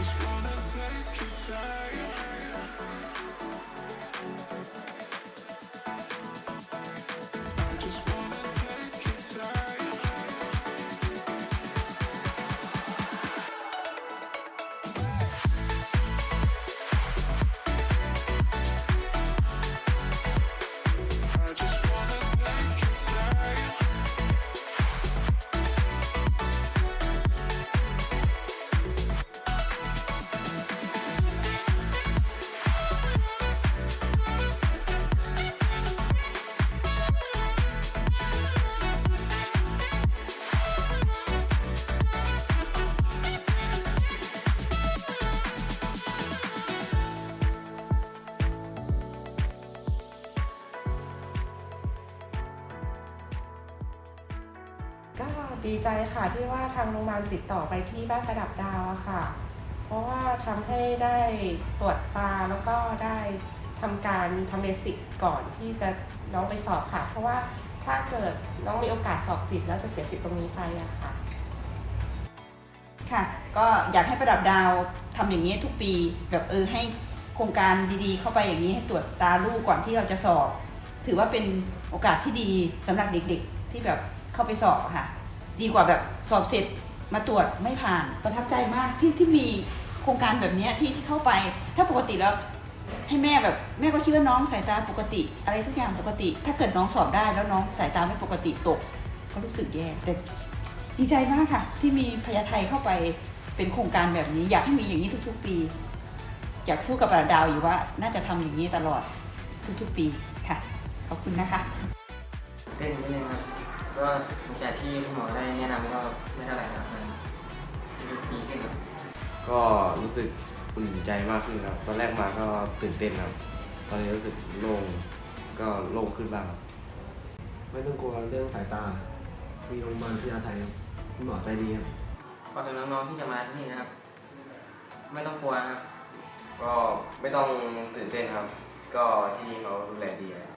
Just wanna take your time. ก็ดีใจค่ะที่ว่าทางโรงพยาบาลติดต่อไปที่บ้านประดับดาวอะค่ะ เพราะว่าทำให้ได้ตรวจตาแล้วก็ได้ทำการทำเลสิกก่อนที่จะน้องไปสอบค่ะ เพราะว่าถ้าเกิดน้องมีโอกาสสอบติดแล้วจะเสียสิทธิ์ตรงนี้ไปอะค่ะ ค่ะ ก็อยากให้ประดับดาวทำอย่างนี้ทุกปีแบบเออให้โครงการดีๆ เข้าไปอย่างนี้ให้ตรวจตาลูกก่อนที่เราจะสอบ ถือว่าเป็นโอกาสที่ดีสำหรับเด็กๆ ที่แบบ เข้าไปสอบค่ะ ดีกว่าแบบสอบเสร็จมาตรวจไม่ผ่านประทับใจมากที่ที่มีโครงการแบบนี้ที่ที่เข้าไป ถ้าปกติแล้วให้แม่แบบแม่ก็คิดว่าน้องสายตาปกติ อะไรทุกอย่างปกติ ถ้าเกิดน้องสอบได้แล้วน้องสายตาไม่ปกติตก ก็รู้สึกแย่แต่ดีใจมากค่ะ ที่มีพญาไทเข้าไปเป็นโครงการแบบนี้ อยากให้มีอย่างนี้ทุกๆ ปีอยากพูดกับประดาวอยู่ว่าน่าจะทำอย่างนี้ตลอดทุกๆ ปีค่ะขอบคุณนะคะเต้นนิดนึงครับ ก็หลังจากที่คุณหมอได้แนะนำก็ไม่เท่าไหร่ครับมันดีขึ้นครับก็รู้สึกอุ่นใจมากขึ้นครับ ตอนแรกมาก็ตื่นเต้นครับ ตอนนี้รู้สึกโล่งก็โล่งขึ้นบ้างครับไม่ต้องกลัวเรื่องสายตา มีโรงพยาบาลพญาไทครับคุณหมอใจดีครับขอถึงน้องๆที่จะมาที่นี่นะครับ ไม่ต้องกลัวนะครับ ก็ไม่ต้องตื่นเต้นครับ ก็ที่นี่เขาดูแลดีครับ